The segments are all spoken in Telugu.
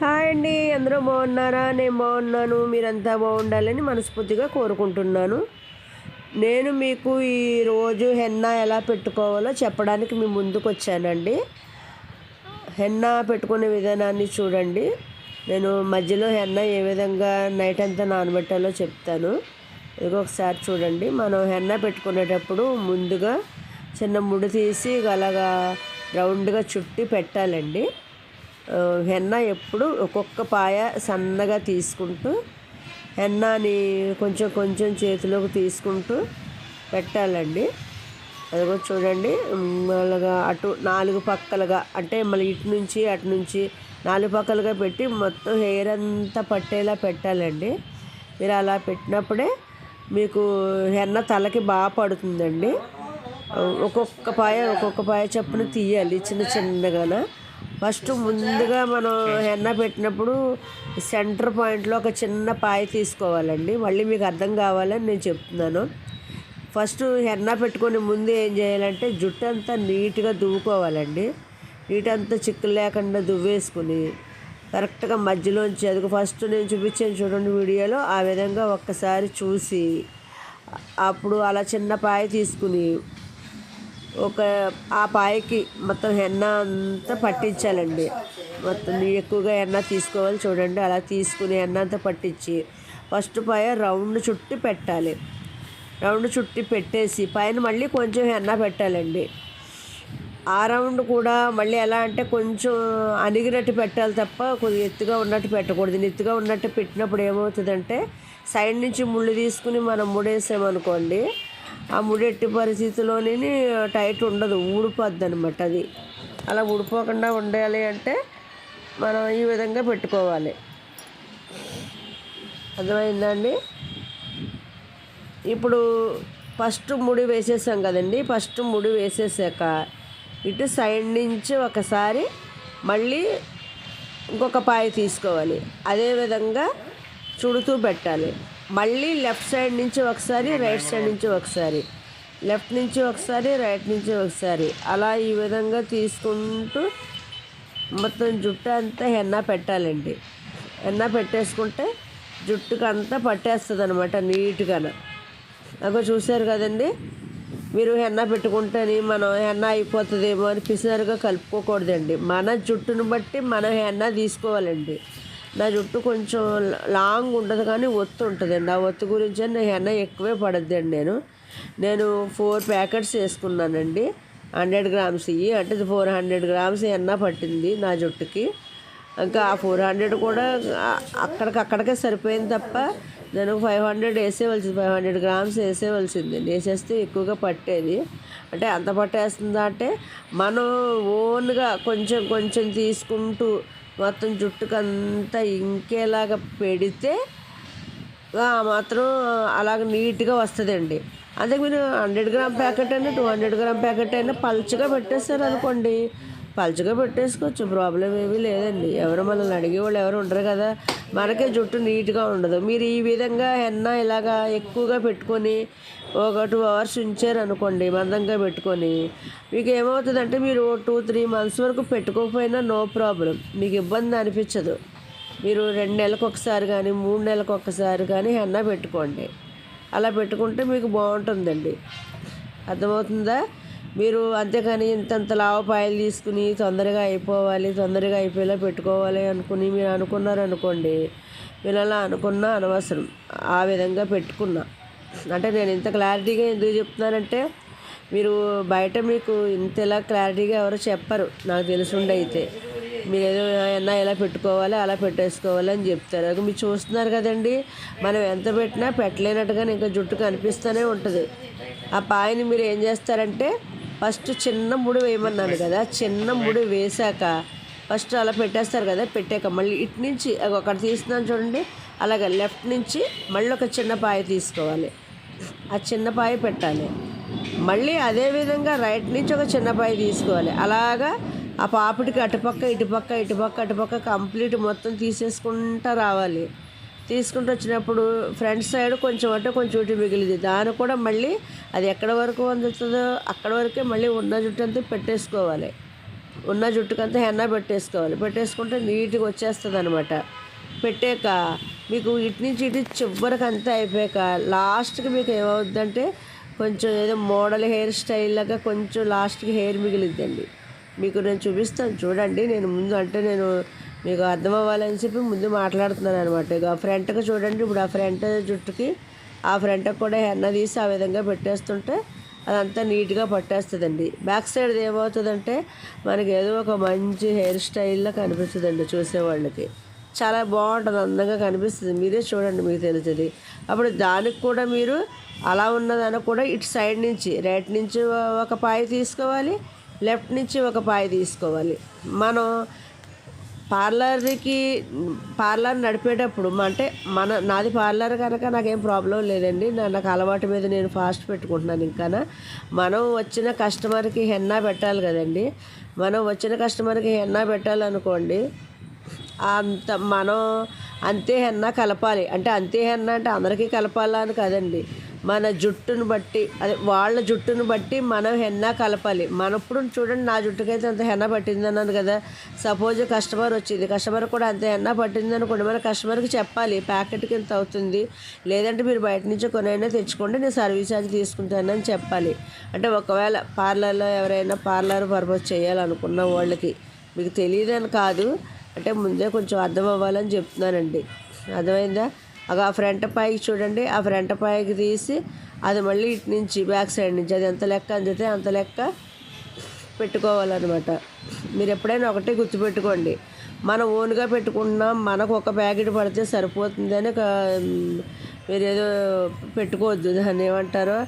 హాయ్ అండి అందరూ బాగున్నారా? నేను బాగున్నాను మీరంతా బాగుండాలని మనస్ఫూర్తిగా కోరుకుంటున్నాను. నేను మీకు ఈరోజు హెన్నా ఎలా పెట్టుకోవాలో చెప్పడానికి మీ ముందుకు వచ్చానండి. హెన్నా పెట్టుకునే విధానాన్ని చూడండి. నేను మధ్యలో హెన్నా ఏ విధంగా నైట్ అంతా నానబెట్టాలో చెప్తాను. ఇది ఒకసారి చూడండి. మనం హెన్నా పెట్టుకునేటప్పుడు ముందుగా చిన్న ముడి తీసి అలాగా రౌండ్గా చుట్టి పెట్టాలండి. హెన్నా ఎప్పుడు ఒక్కొక్క పాయ సన్నగా తీసుకుంటూ హెన్నాని కొంచెం కొంచెం చేతిలోకి తీసుకుంటూ పెట్టాలండి. అదిగో చూడండి అలాగా అటు నాలుగు పక్కలుగా అంటే మళ్ళీ ఇటు నుంచి అటు నుంచి నాలుగు పక్కలుగా పెట్టి మొత్తం హెయిర్ అంతా పట్టేలా పెట్టాలండి. మీరు అలా పెట్టినప్పుడే మీకు హెన్న తలకి బాగా పడుతుందండి. ఒక్కొక్క పాయ ఒక్కొక్క పాయ చొప్పున తీయాలి చిన్న చిన్నగాన. ఫస్ట్ ముందుగా మనం హెన్న పెట్టినప్పుడు సెంటర్ పాయింట్లో ఒక చిన్న పాయ తీసుకోవాలండి. మళ్ళీ మీకు అర్థం కావాలని నేను చెప్తున్నాను. ఫస్ట్ హెన్న పెట్టుకొని ముందు ఏం చేయాలంటే జుట్టు అంతా నీట్గా దువ్వుకోవాలండి. నీట్ అంతా చిక్కులు లేకుండా దువ్వేసుకుని కరెక్ట్గా మధ్యలోంచి అది ఫస్ట్ నేను చూపించాను చూడండి వీడియోలో. ఆ విధంగా ఒక్కసారి చూసి అప్పుడు అలా చిన్న పాయ తీసుకుని ఒక ఆ పాయకి మొత్తం హెన్న అంతా పట్టించాలండి. మొత్తం ఎక్కువగా ఎన్న తీసుకోవాలి చూడండి. అలా తీసుకుని ఎన్న అంతా పట్టించి ఫస్ట్ పాయ రౌండ్ చుట్టి పెట్టాలి. రౌండ్ చుట్టి పెట్టేసి పైన మళ్ళీ కొంచెం ఎన్న పెట్టాలండి. ఆ రౌండ్ కూడా మళ్ళీ ఎలా అంటే కొంచెం అణిగినట్టు పెట్టాలి తప్ప కొద్దిగా ఎత్తుగా ఉన్నట్టు పెట్టకూడదు. ఎత్తుగా ఉన్నట్టు పెట్టినప్పుడు ఏమవుతుందంటే సైడ్ నుంచి ముళ్ళు తీసుకుని మనం ముడేసామనుకోండి ఆ ముడెట్టి పరిస్థితిలోని టైట్ ఉండదు ఊడిపోద్ది అనమాట అది. అలా ఊడిపోకుండా ఉండాలి అంటే మనం ఈ విధంగా పెట్టుకోవాలి. అర్థమైందండి? ఇప్పుడు ఫస్ట్ ముడి వేసేసాం కదండి ఫస్ట్ ముడి వేసేసాక ఇటు సైడ్ నుంచి ఒకసారి మళ్ళీ ఇంకొక పాయ తీసుకోవాలి. అదేవిధంగా చుడుతూ పెట్టాలి. మళ్ళీ లెఫ్ట్ సైడ్ నుంచి ఒకసారి రైట్ సైడ్ నుంచి ఒకసారి. లెఫ్ట్ నుంచి ఒకసారి రైట్ నుంచి ఒకసారి. అలా ఈ విధంగా తీసుకుంటూ మొత్తం జుట్టు అంతా హెన్నా పెట్టాలండి. హెన్నా పెట్టేసుకుంటే జుట్టుకు అంతా పట్టేస్తుంది అనమాట నీట్గా అగో చూశారు కదండి? మీరు హెన్న పెట్టుకుంటేనే మనం హెన్న అయిపోతుందేమో అని పిసినరుగా కలుపుకోకూడదండి. మన జుట్టును బట్టి మనం హెన్న తీసుకోవాలండి. నా జుట్టు కొంచెం లాంగ్ ఉండదు కానీ ఒత్తు ఉంటుందండి. ఆ ఒత్తు గురించి నా హెన్న ఎక్కువే పడద్దండి నేను. నేను ఫోర్ ప్యాకెట్స్ వేసుకున్నానండి. హండ్రెడ్ గ్రామ్స్ ఇవి అంటే ఫోర్ హండ్రెడ్ గ్రామ్స్ హెన్న పట్టింది నా జుట్టుకి. ఇంకా ఆ ఫోర్ హండ్రెడ్ కూడా అక్కడికక్కడికే అక్కడికి అక్కడికే సరిపోయింది తప్ప నేను ఫైవ్ హండ్రెడ్ వేసేవలసింది ఫైవ్ హండ్రెడ్ గ్రామ్స్ వేసేవలసింది. వేసేస్తే ఎక్కువగా పట్టేది. అంటే అంత పట్టేస్తుందా అంటే మనం ఓన్గా కొంచెం కొంచెం తీసుకుంటూ మొత్తం జుట్టుకంతా ఇంకేలాగా పెడితే మాత్రం అలాగ నీట్గా వస్తుందండి. అదే మీరు హండ్రెడ్ గ్రామ్ ప్యాకెట్ అయినా టూ హండ్రెడ్ గ్రామ్ ప్యాకెట్ అయినా పలుచగా పెట్టేస్తారు అనుకోండి పలుచగా పెట్టేసుకోవచ్చు ప్రాబ్లం ఏమీ లేదండి. ఎవరు మనల్ని అడిగేవాళ్ళు ఎవరు ఉండరు కదా. మనకే జుట్టు నీట్గా ఉండదు. మీరు ఈ విధంగా హెన్న ఇలాగా ఎక్కువగా పెట్టుకొని ఒక టూ అవర్స్ ఉంచారు అనుకోండి మందంగా పెట్టుకొని. మీకు ఏమవుతుందంటే మీరు టూ త్రీ మంత్స్ వరకు పెట్టుకోకపోయినా నో ప్రాబ్లం మీకు ఇబ్బంది అనిపించదు. మీరు రెండు నెలలకు ఒకసారి కానీ మూడు నెలలకు ఒకసారి కానీ హెన్న పెట్టుకోండి. అలా పెట్టుకుంటే మీకు బాగుంటుందండి. అర్థమవుతుందా? మీరు అంతేకాని ఇంతంత లావపాయలు తీసుకుని తొందరగా అయిపోవాలి తొందరగా అయిపోయేలా పెట్టుకోవాలి అనుకుని మీరు అనుకున్నారనుకోండి మీరు అలా అనుకున్నా అనవసరం. ఆ విధంగా పెట్టుకున్నా. అంటే నేను ఇంత క్లారిటీగా ఎందుకు చెప్తున్నానంటే మీరు బయట మీకు ఇంత ఎలా క్లారిటీగా ఎవరు చెప్పరు. నాకు తెలిసిండి అయితే. మీరు ఏదో అయినా ఎలా పెట్టుకోవాలి అలా పెట్టేసుకోవాలి అని చెప్తారు. అది మీరు చూస్తున్నారు కదండి మనం ఎంత పెట్టినా పెట్టలేనట్టుగా ఇంకా జుట్టు కనిపిస్తూనే ఉంటుంది. ఆ పాయని మీరు ఏం చేస్తారంటే ఫస్ట్ చిన్న ముడి వేయమన్నాను కదా చిన్న ముడి వేశాక ఫస్ట్ అలా పెట్టేస్తారు కదా పెట్టాక మళ్ళీ ఇటు నుంచి ఒకటి తీస్తున్నాను చూడండి అలాగే లెఫ్ట్ నుంచి మళ్ళీ ఒక చిన్న పాయ తీసుకోవాలి. ఆ చిన్న పాయ పెట్టాలి. మళ్ళీ అదే విధంగా రైట్ నుంచి ఒక చిన్న పాయ తీసుకోవాలి. అలాగా ఆ పాపిడికి అటుపక్క ఇటుపక్క ఇటుపక్క అటుపక్క కంప్లీట్ మొత్తం తీసేసుకుంటా రావాలి. తీసుకుంటూ వచ్చినప్పుడు ఫ్రంట్ సైడ్ కొంచెం అంటే కొంచెం ఇటు మిగిలింది. దాన్ని కూడా మళ్ళీ అది ఎక్కడ వరకు అందుతుందో అక్కడ వరకే మళ్ళీ ఉన్న జుట్టు అంతా పెట్టేసుకోవాలి. ఉన్న జుట్టుకంతా హెన్నా పెట్టేసుకోవాలి. పెట్టేసుకుంటే నీట్గా వచ్చేస్తుంది అనమాట పెట్టాక మీకు ఇటు నుంచి ఇటు చివరికి అంతా అయిపోయాక లాస్ట్కి మీకు ఏమవుద్దంటే కొంచెం ఏదో మోడల్ హెయిర్ స్టైల్ లాగా కొంచెం లాస్ట్కి హెయిర్ మిగిలిద్దండి. మీకు నేను చూపిస్తాను చూడండి. నేను ముందు అంటే నేను మీకు అర్థం అవ్వాలని చెప్పి ముందు మాట్లాడుతున్నాను అనమాట ఇక ఫ్రంట్కి చూడండి. ఇప్పుడు ఆ ఫ్రంట్ జుట్టుకి ఆ ఫ్రంట్కి కూడా హెన్న తీసి ఆ విధంగా పెట్టేస్తుంటే అదంతా నీట్గా పట్టేస్తుందండి. బ్యాక్ సైడ్ ఏమవుతుందంటే మనకి ఏదో ఒక మంచి హెయిర్ స్టైల్లో కనిపిస్తుందండి చూసేవాళ్ళకి. చాలా బాగుంటుంది అందంగా కనిపిస్తుంది. మీరే చూడండి మీకు తెలుస్తుంది అప్పుడు దానికి కూడా మీరు అలా ఉన్నదానికి కూడా ఇటు సైడ్ నుంచి రైట్ నుంచి ఒక పాయ తీసుకోవాలి లెఫ్ట్ నుంచి ఒక పాయ తీసుకోవాలి. మనం పార్లర్కి పార్లర్ నడిపేటప్పుడు అంటే మన నాది పార్లర్ కనుక నాకేం ప్రాబ్లం లేదండి. నా- నాకు అలవాటు మీద నేను ఫాస్ట్ పెట్టుకుంటున్నాను ఇంకా. మనం వచ్చిన కస్టమర్కి హెన్నా పెట్టాలి కదండి. మనం వచ్చిన కస్టమర్కి హెన్నా పెట్టాలనుకోండి అంత మనం అంతే హెన్నా కలపాలి. అంటే అంతే హెన్నా అంటే అందరికీ కలపాలని కాదండి. మన జుట్టును బట్టి అదే వాళ్ళ జుట్టును బట్టి మనం హెన్నా కలపాలి. మన ఇప్పుడు చూడండి నా జుట్టుకైతే అంత హెన్న పట్టింది అన్నాను కదా. సపోజ్ కస్టమర్ వచ్చింది. కస్టమర్ కూడా అంత హెన్నా పట్టింది అనుకోండి మన కస్టమర్కి చెప్పాలి ప్యాకెట్కి ఎంత అవుతుంది? లేదంటే మీరు బయట నుంచి కొనైనా తెచ్చుకోండి నేను సర్వీస్ ఛార్జ్ తీసుకుంటానని చెప్పాలి. అంటే ఒకవేళ పార్లర్లో ఎవరైనా పార్లర్ పర్పస్ చేయాలనుకున్న వాళ్ళకి మీకు తెలియదని కాదు. అంటే ముందే కొంచెం అర్థం అవ్వాలని చెప్తున్నానండి. అర్థమైందా? అగ ఆ ఫ్రంట్ పైకి చూడండి. ఆ ఫ్రంట్ పైకి తీసి అది మళ్ళీ ఇటు నుంచి బ్యాక్ సైడ్ నుంచి అది ఎంత లెక్క అందితే అంత లెక్క పెట్టుకోవాలన్నమాట. మీరు ఎప్పుడైనా ఒకటే గుర్తుపెట్టుకోండి. మనం ఓన్గా పెట్టుకుంటున్నాం మనకు ఒక ప్యాకెట్ పడితే సరిపోతుందని ఒక, మీరేదో మీరు ఏదో పెట్టుకోవద్దు. దాన్ని ఏమంటారో?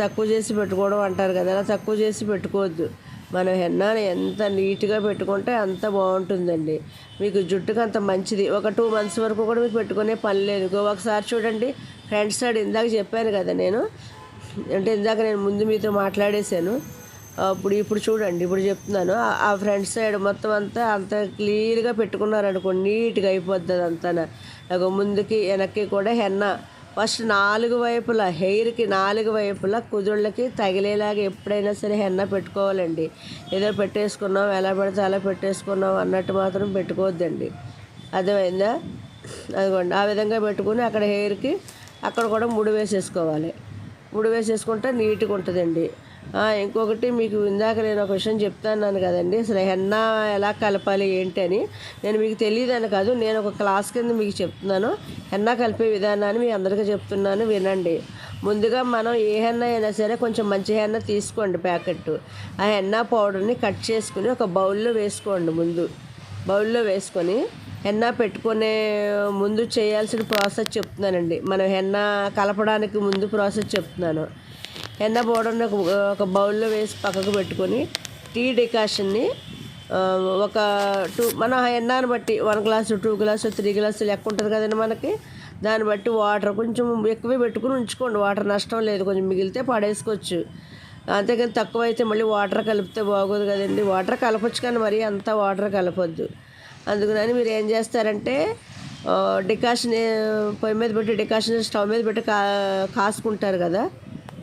తక్కువ చేసి పెట్టుకోవడం అంటారు కదా అలా తక్కువ చేసి పెట్టుకోవద్దు. మనం హెన్నాని ఎంత నీట్గా పెట్టుకుంటే అంత బాగుంటుందండి. మీకు జుట్టుకు అంత మంచిది. ఒక టూ మంత్స్ వరకు కూడా మీకు పెట్టుకునే పని లేదు. ఒకసారి చూడండి. ఫ్రంట్ సైడ్ ఇందాక చెప్పాను కదా నేను. అంటే ఇందాక నేను ముందు మీతో మాట్లాడేశాను. అప్పుడు ఇప్పుడు చూడండి. ఇప్పుడు చెప్తున్నాను. ఆ- ఫ్రంట్ సైడ్ మొత్తం అంతా అంత క్లియర్గా పెట్టుకున్నారనుకోండి నీట్గా అయిపోద్ది అంతా ముందుకి వెనక్కి కూడా హెన్న ఫస్ట్ నాలుగు వైపులా హెయిర్కి నాలుగు వైపులా కుదుళ్ళకి తగిలేలాగా ఎప్పుడైనా సరే హెన్న పెట్టుకోవాలండి. ఏదో పెట్టేసుకున్నాం ఎలా పెడితే అలా పెట్టేసుకున్నాం అన్నట్టు మాత్రం పెట్టుకోవద్దండి. అర్థమైందా? అదిగోండి ఆ విధంగా పెట్టుకుని అక్కడ హెయిర్కి అక్కడ కూడా ముడి వేసేసుకోవాలి. ముడి వేసేసుకుంటే నీట్గా ఉంటుందండి. ఇంకొకటి మీకు ఇందాక నేను ఒక విషయం చెప్తాను కదండి. అసలు హెన్నా ఎలా కలపాలి ఏంటి అని. నేను మీకు తెలియదని కాదు నేను ఒక క్లాస్ కింద మీకు చెప్తున్నాను. హెన్న కలిపే విధానాన్ని మీ అందరికీ చెప్తున్నాను వినండి. ముందుగా మనం ఏ హెన్నా అయినా సరే కొంచెం మంచి హెన్న తీసుకోండి ప్యాకెట్. ఆ హెన్నా పౌడర్ని కట్ చేసుకుని ఒక బౌల్లో వేసుకోండి ముందు. బౌల్లో వేసుకొని హెన్నా పెట్టుకునే ముందు చేయాల్సిన ప్రాసెస్ చెప్తున్నానండి. మనం హెన్నా కలపడానికి ముందు ప్రాసెస్ చెప్తున్నాను. ఎన్న పౌడర్ని ఒక ఒక బౌల్లో వేసి పక్కకు పెట్టుకొని టీ డికాషన్ని ఒక టూ మన హెన్నాని బట్టి one glass two glass three glass లెక్క ఉంటుంది కదండి మనకి. దాన్ని బట్టి వాటర్ కొంచెం ఎక్కువే పెట్టుకుని ఉంచుకోండి. వాటర్ నష్టం లేదు కొంచెం మిగిలితే పడేసుకోవచ్చు. అంతేకాని తక్కువ అయితే మళ్ళీ వాటర్ కలిపితే బాగోదు కదండి. వాటర్ కలపచ్చు కానీ మరీ అంత వాటర్ కలపొద్దు. అందుకని మీరు ఏం చేస్తారంటే డికాషన్ పొయ్యి మీద పెట్టి డికాషన్ స్టవ్ మీద పెట్టి కా కాసుకుంటారు కదా.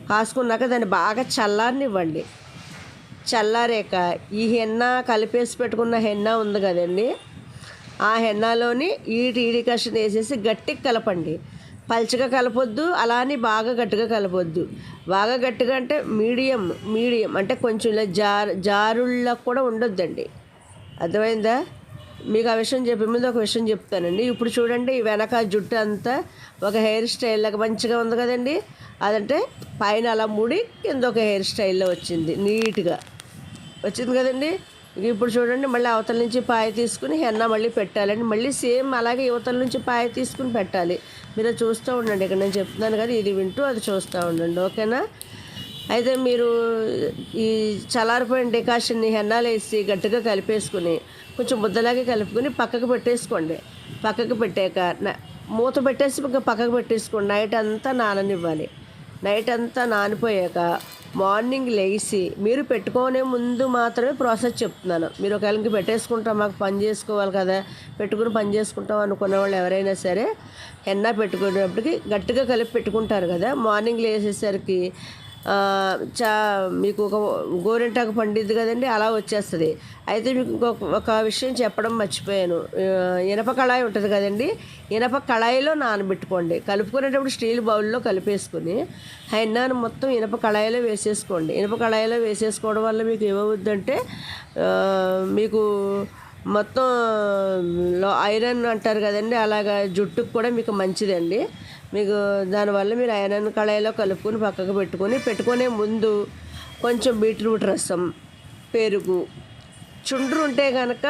కాసుకున్నాక దాన్ని బాగా చల్లారనివ్వండి. చల్లారాక ఈ హెన్న కలిపేసి పెట్టుకున్న హెన్న ఉంది కదండి. ఆ హెన్నాలోని ఈ టీ డికాషన్ వేసేసి గట్టిగా కలపండి. పల్చగా కలపొద్దు అలా అని బాగా గట్టిగా కలపొద్దు. బాగా గట్టిగా అంటే మీడియం మీడియం అంటే కొంచెం ఇలా జారు జారుళ్ళ కూడా ఉండొద్దండి. అర్థమైందా? మీకు ఆ విషయం చెప్పే ముందు ఒక విషయం చెప్తానండి. ఇప్పుడు చూడండి ఈ వెనక జుట్టు అంతా ఒక హెయిర్ స్టైల్ లాగా మంచిగా ఉంది కదండి. అదంటే పైన అలా ముడి కింద ఒక హెయిర్ స్టైల్లో వచ్చింది నీట్గా. వచ్చింది కదండి? ఇప్పుడు చూడండి మళ్ళీ అవతల నుంచి పాయ తీసుకుని హెన్న మళ్ళీ పెట్టాలండి. మళ్ళీ సేమ్ అలాగే యువతల నుంచి పాయ తీసుకుని పెట్టాలి. మీరు చూస్తూ ఉండండి. ఇక్కడ నేను చెప్తున్నాను కదా ఇది వింటూ అది చూస్తూ ఉండండి. ఓకేనా? అయితే మీరు ఈ చల్లారిపోయిన డికాషన్ని హెన్నాలు వేసి గట్టిగా కలిపేసుకుని కొంచెం ముద్దలాగే కలుపుకొని పక్కకు పెట్టేసుకోండి. పక్కకు పెట్టాక మూత పెట్టేసి ఇంకా పక్కకు పెట్టేసుకోండి. నైట్ అంతా నాననివ్వాలి. నైట్ అంతా నానిపోయాక మార్నింగ్ లేచి మీరు పెట్టుకోనే ముందు మాత్రమే ప్రాసెస్ చెప్తున్నాను. మీరు ఒకవేళకి పెట్టేసుకుంటాం మాకు పని చేసుకోవాలి కదా పెట్టుకుని పని చేసుకుంటాం అనుకునే వాళ్ళు ఎవరైనా సరే హెన్నా పెట్టుకునేటప్పటికి గట్టిగా కలిపి పెట్టుకుంటారు కదా. మార్నింగ్ లేచేసరికి చా మీకు ఒక గోరింటాకు పండిద్ది కదండి అలా వచ్చేస్తుంది. అయితే మీకు ఒక విషయం చెప్పడం మర్చిపోయాను. ఇనప కళాయి ఉంటుంది కదండి ఇనప కళాయిలో నానబెట్టుకోండి. కలుపుకునేటప్పుడు స్టీల్ బౌల్లో కలిపేసుకుని హైనాను మొత్తం ఇనప కళాయిలో వేసేసుకోండి. ఇనప కళాయిలో వేసేసుకోవడం వల్ల మీకు ఏమవుద్దంటే మీకు మొత్తం లో ఐరన్ అంటారు కదండి అలాగా జుట్టుకు కూడా మీకు మంచిదండి. మీకు దానివల్ల మీరు ఐరన్ కళాయిలో కలుపుకొని పక్కకు పెట్టుకొని పెట్టుకునే ముందు కొంచెం బీట్రూట్ రసం పెరుగు చుండ్రు ఉంటే కనుక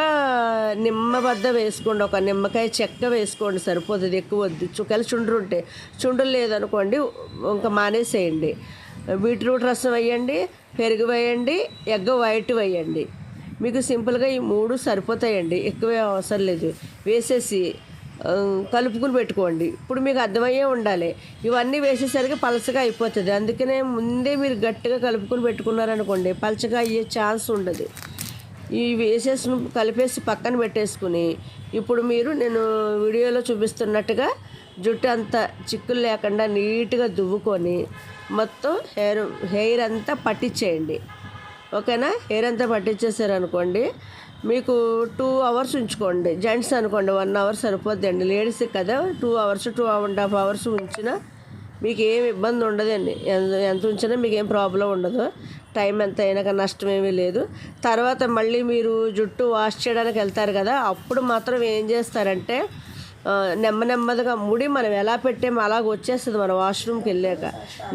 నిమ్మబద్ద వేసుకోండి. ఒక నిమ్మకాయ చెక్క వేసుకోండి సరిపోతుంది ఎక్కువ వద్దు. చుక్కలు చుండ్రు ఉంటే చుండ్రు లేదనుకోండి ఇంకా మానేసేయండి. బీట్రూట్ రసం వేయండి పెరుగు వేయండి ఎగ్ వైట్ వేయండి. మీకు సింపుల్గా ఈ మూడు సరిపోతాయండి ఎక్కువ అవసరం లేదు. వేసేసి కలుపుకుని పెట్టుకోండి. ఇప్పుడు మీకు అర్థమయ్యే ఉండాలి. ఇవన్నీ వేసేసరికి పలచగా అయిపోతుంది. అందుకనే ముందే మీరు గట్టిగా కలుపుకుని పెట్టుకున్నారనుకోండి పలచగా అయ్యే ఛాన్స్ ఉండదు. ఈ వేసేసి కలిపేసి పక్కన పెట్టేసుకుని ఇప్పుడు మీరు నేను వీడియోలో చూపిస్తున్నట్టుగా జుట్టు అంతా చిక్కులు లేకుండా నీట్గా దువ్వుకొని మొత్తం హెయిర్ హెయిర్ అంతా పట్టించేయండి. ఓకేనా? హెయిర్ అంతా పట్టించేసారనుకోండి మీకు టూ అవర్స్ ఉంచుకోండి. జెంట్స్ అనుకోండి వన్ అవర్ సరిపోద్దండి. లేడీస్ కదా two hours two and half hours ఉంచినా మీకు ఏం ఇబ్బంది ఉండదండి ఎంత ఎంత ఉంచినా మీకు ఏం ప్రాబ్లం ఉండదు. టైం ఎంత అయినాక నష్టం ఏమీ లేదు. తర్వాత మళ్ళీ మీరు జుట్టు వాష్ చేయడానికి వెళ్తారు కదా అప్పుడు మాత్రం ఏం చేస్తారంటే నెమ్మ నెమ్మదిగా ముడి మనం ఎలా పెట్టామో అలాగ వచ్చేస్తుంది మన వాష్రూమ్కి వెళ్ళాక.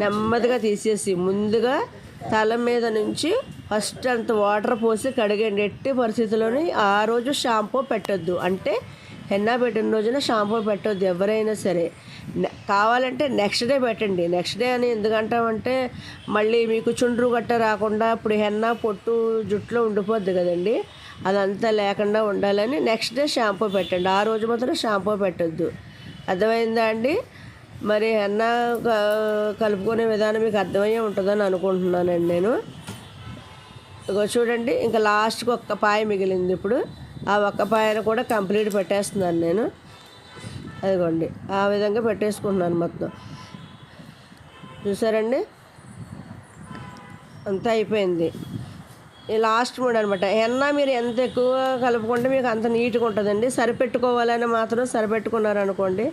నెమ్మదిగా తీసేసి ముందుగా తల మీద నుంచి ఫస్ట్ అంత వాటర్ పోసి కడిగండి ఎట్టి పరిస్థితుల్లోని ఆ రోజు షాంపూ పెట్టొద్దు. అంటే హెన్నా పెట్టిన రోజున షాంపూ పెట్టొద్దు ఎవరైనా సరే. కావాలంటే నెక్స్ట్ డే పెట్టండి. నెక్స్ట్ డే అని ఎందుకంటామంటే మళ్ళీ మీకు చుండ్రు గట్ట రాకుండా ఇప్పుడు హెన్నా పొట్టు జుట్టులో ఉండిపోద్ది కదండి. అదంతా లేకుండా ఉండాలని నెక్స్ట్ డే షాంపూ పెట్టండి. ఆ రోజు మాత్రం షాంపూ పెట్టొద్దు. అర్థమైందా అండి? మరి హెన్నా కలుపుకునే విధానం మీకు అర్థమయ్యే ఉంటుందని అనుకుంటున్నానండి నేను. ఇగో చూడండి ఇంకా లాస్ట్కి ఒక్క పాయ మిగిలింది ఇప్పుడు. ఆ ఒక్క పాయను కూడా కంప్లీట్ పెట్టేస్తున్నాను నేను. అదిగోండి ఆ విధంగా పెట్టేసుకుంటున్నాను మొత్తం. చూసారండి? అంతా అయిపోయింది. ఈ లాస్ట్ మూడు అనమాట ఎన్న మీరు ఎంత ఎక్కువ కలుపుకుంటే మీకు అంత నీట్గా ఉంటుందండి. సరిపెట్టుకోవాలని మాత్రం సరిపెట్టుకున్నారనుకోండి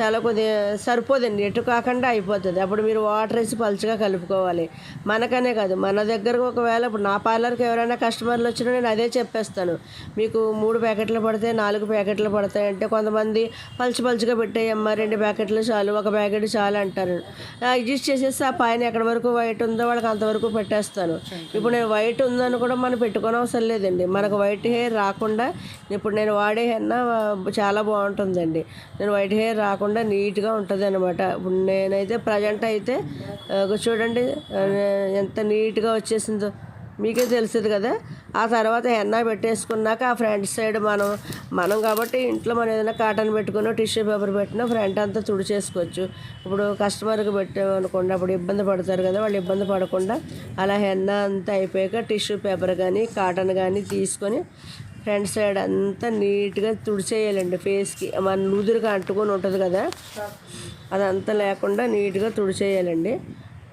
చాలా కొద్దిగా సరిపోదండి. ఎటు కాకుండా అయిపోతుంది. అప్పుడు మీరు వాటర్ వేసి పలుచగా కలుపుకోవాలి. మనకనే కాదు. మన దగ్గరకు ఒకవేళ ఇప్పుడు నా పార్లర్కి ఎవరైనా కస్టమర్లు వచ్చినా నేను అదే చెప్పేస్తాను. మీకు మూడు ప్యాకెట్లు పడితే నాలుగు ప్యాకెట్లు పడతాయి అంటే కొంతమంది పలుచు పలుచుగా పెట్టేయమ్మా రెండు ప్యాకెట్లు చాలు ఒక ప్యాకెట్ చాలు అంటారు. అడ్జస్ట్ చేసేసి ఆ పైన ఎక్కడ వరకు వైట్ ఉందో వాళ్ళకి అంతవరకు పెట్టేస్తాను. ఇప్పుడు నేను వైట్ ఉందని కూడా మనం పెట్టుకోని అవసరం లేదండి. మనకు వైట్ హెయిర్ రాకుండా ఇప్పుడు నేను వాడే హెన్న చాలా బాగుంటుందండి. నేను వైట్ హెయిర్ రాకుండా నీట్గా ఉంటుంది అనమాట ఇప్పుడు నేనైతే ప్రజెంట్ అయితే చూడండి ఎంత నీట్గా వచ్చేసిందో. మీకే తెలిసింది కదా. ఆ తర్వాత హెన్నా పెట్టేసుకున్నాక ఆ ఫ్రంట్ సైడ్ మనం మనం కాబట్టి ఇంట్లో మనం ఏదైనా కాటన్ పెట్టుకున్నా టిష్యూ పేపర్ పెట్టినా ఫ్రంట్ అంతా తుడిచేసుకోవచ్చు. ఇప్పుడు కస్టమర్కి పెట్టామనుకోండి అప్పుడు ఇబ్బంది పడతారు కదా వాళ్ళు ఇబ్బంది పడకుండా అలా హెన్నా అంతా అయిపోయాక టిష్యూ పేపర్ కానీ కాటన్ కానీ తీసుకొని ఫ్రంట్ సైడ్ అంతా నీట్గా తుడిచేయాలండి ఫేస్కి. మన నుదురుగా అంటుకొని ఉంటుంది కదా? అదంతా లేకుండా నీట్గా తుడిచేయాలండి.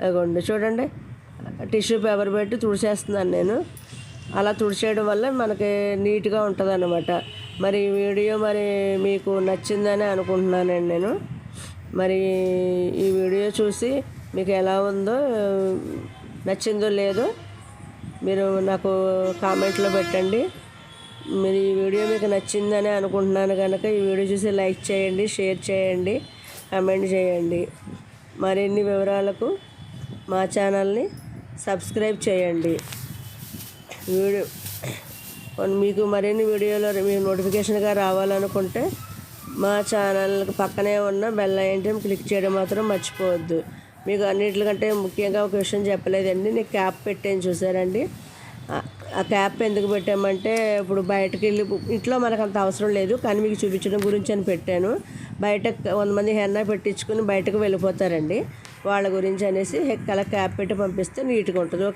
అదిగోండి చూడండి. టిష్యూ పేపర్ పెట్టి తుడిచేస్తున్నాను నేను. అలా తుడిచేయడం వల్ల మనకి నీట్గా ఉంటుంది అనమాట మరి ఈ వీడియో మరి మీకు నచ్చిందని అనుకుంటున్నానండి నేను. మరి ఈ వీడియో చూసి మీకు ఎలా ఉందో నచ్చిందో లేదో మీరు నాకు కామెంట్లో పెట్టండి. మీరు ఈ వీడియో మీకు నచ్చిందని అనుకుంటున్నాను కనుక ఈ వీడియో చూసి లైక్ చేయండి షేర్ చేయండి కమెంట్ చేయండి. మరిన్ని వివరాలకు మా ఛానల్ని సబ్స్క్రైబ్ చేయండి. వీడియో మీకు మరిన్ని వీడియోలు మీకు నోటిఫికేషన్గా రావాలనుకుంటే మా ఛానల్ పక్కనే ఉన్న బెల్ ఐటెం క్లిక్ చేయడం మాత్రం మర్చిపోవద్దు. మీకు అన్నిటికంటే ముఖ్యంగా ఒక విషయం చెప్పలేదండి. నేను క్యాప్ పెట్టాను చూసారండి ఆ క్యాప్ ఎందుకు పెట్టామంటే ఇప్పుడు బయటకు వెళ్ళి ఇంట్లో మనకు అంత అవసరం లేదు కానీ మీకు చూపించడం గురించి అని పెట్టాను. బయట కొంతమంది హెన్నా పెట్టించుకుని బయటకు వెళ్ళిపోతారండి. వాళ్ళ గురించి అనేసి అలా క్యాప్ పెట్టి పంపిస్తే నీట్గా ఉంటుంది. ఓకే